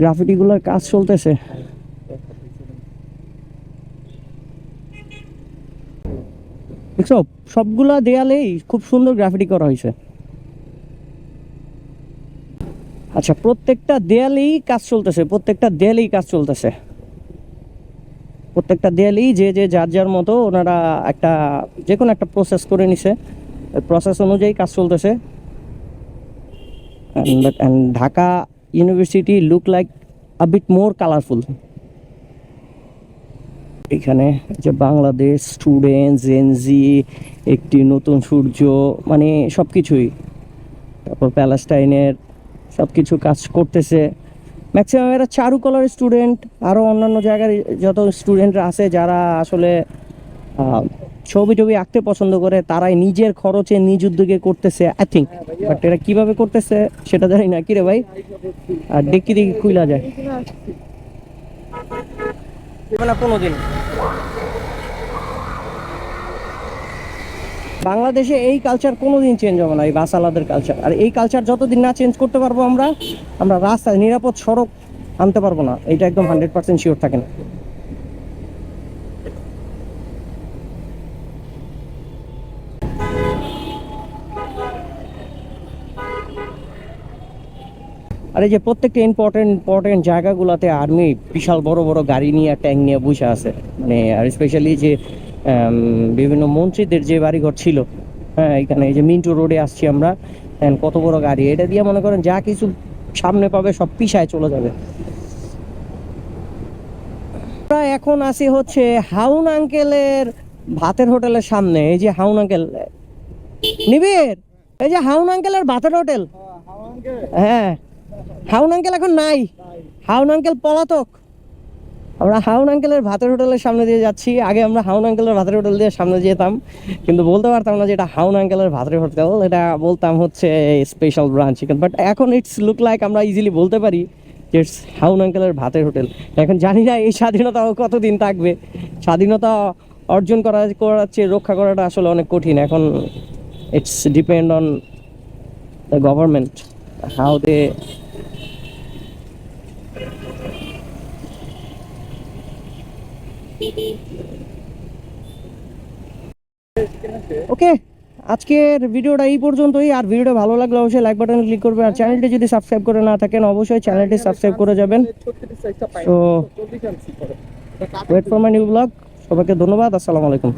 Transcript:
গ্রাফিটিগুলোর কাজ চলতেছে। দেখছ, সবগুলা দেয়ালেই খুব সুন্দর গ্রাফিটি করা হয়েছে। আচ্ছা প্রত্যেকটা দেয়ালেই কাজ চলতেছে, প্রত্যেকটা দেয়ালেই কাজ চলতেছে। প্রত্যেকটা দেয়ালেই যে যে, যার যার মতো ওনারা একটা যে কোনো একটা প্রসেস করে নিছে। প্রসেস অনুযায়ী কাজ চলতেছে। Dhaka university look like a bit more colourful এখানে যে বাংলাদেশ স্টুডেন্ট জেনজি একটি নতুন সূর্য মানে সব কিছুই তারপর প্যালেস্টাইনের সব কিছু কাজ করতেছে। ম্যাক্সিমাম এরা চারুকলার স্টুডেন্ট আরও অন্যান্য জায়গার যত স্টুডেন্টরা আছে, যারা আসলে ছবি টবি আঁকতে পছন্দ করে তারাই নিজের খরচে নিজ উদ্যোগে করতেছে আই থিঙ্ক বাট এটা কীভাবে করতেছে সেটা জানি না। কিরে ভাই? আর ডেকি দেখি খুইলা যায়। না কোনোদিন। বাংলাদেশে এই কালচার কোনোদিন চেঞ্জ হবে না এই বাস আলাদের কালচার আর এই কালচার যতদিন না চেঞ্জ করতে পারব আমরা আমরা রাস্তায় নিরাপদ সড়ক আনতে পারব না। এটা একদম হান্ড্রেড পার্সেন্ট শিওর থাকে না। আর এই যে প্রত্যেকটা ইম্পর্টেন্ট ইম্পর্টেন্ট জায়গাগুলোতে আর্মি বিশাল বড় বড় গাড়ি নিয়ে ট্যাঙ্ক নিয়ে বসে আছে। মানে আর স্পেশালি যে বিভিন্ন মন্ত্রীদের যে বাড়িঘর ছিল হ্যাঁ এখানে এই যে মিন্টু রোডে আসছি আমরা কত বড় গাড়ি। এটা দিয়ে মনে করেন যা কিছু সামনে পাবে সব পিসায় চলে যাবে। আমরা এখন আসি হচ্ছে হাউন আঙ্কেলের ভাতের হোটেলের সামনে। এই যে হাউন আঙ্কেল নিবির এই যে হাউন আঙ্কেলের ভাতের হোটেল। হ্যাঁ। হাউন আঙ্কেল এখন নাই। হাউন আঙ্কেল পলাতক। আমরা হাউন আঙ্কেলের ভাতের হোটেলের সামনে দিয়ে যাচ্ছি। আগে আমরা হাউন আঙ্কেলের ভাতের হোটেল দিয়ে সামনে যেতাম, কিন্তু বলতে পারতাম না যে এটা হাউন আঙ্কেলের ভাতের হোটেল। এটা বলতাম হচ্ছে স্পেশাল ব্রাঞ্চ বাট এখন ইটস লুক লাইক আমরা ইজিলি বলতে পারি যে ইটস হাউন আঙ্কেলের ভাতের হোটেল। এখন জানি না এই স্বাধীনতা কতদিন থাকবে। স্বাধীনতা অর্জন করা করার চেয়ে রক্ষা করাটা আসলে অনেক কঠিন। এখন it's depend on the government how they okay আজকের ভিডিওটা এই পর্যন্তই। আর ভিডিওটা ভালো লাগলে অবশ্যই লাইক বাটন ক্লিক করবে। আর চ্যানেলটি যদি সাবস্ক্রাইব করে না থাকেন, অবশ্যই চ্যানেলটি সাবস্ক্রাইব করে যাবেন। তো wait for my new blog সবাইকে ধন্যবাদ। আসসালামু আলাইকুম।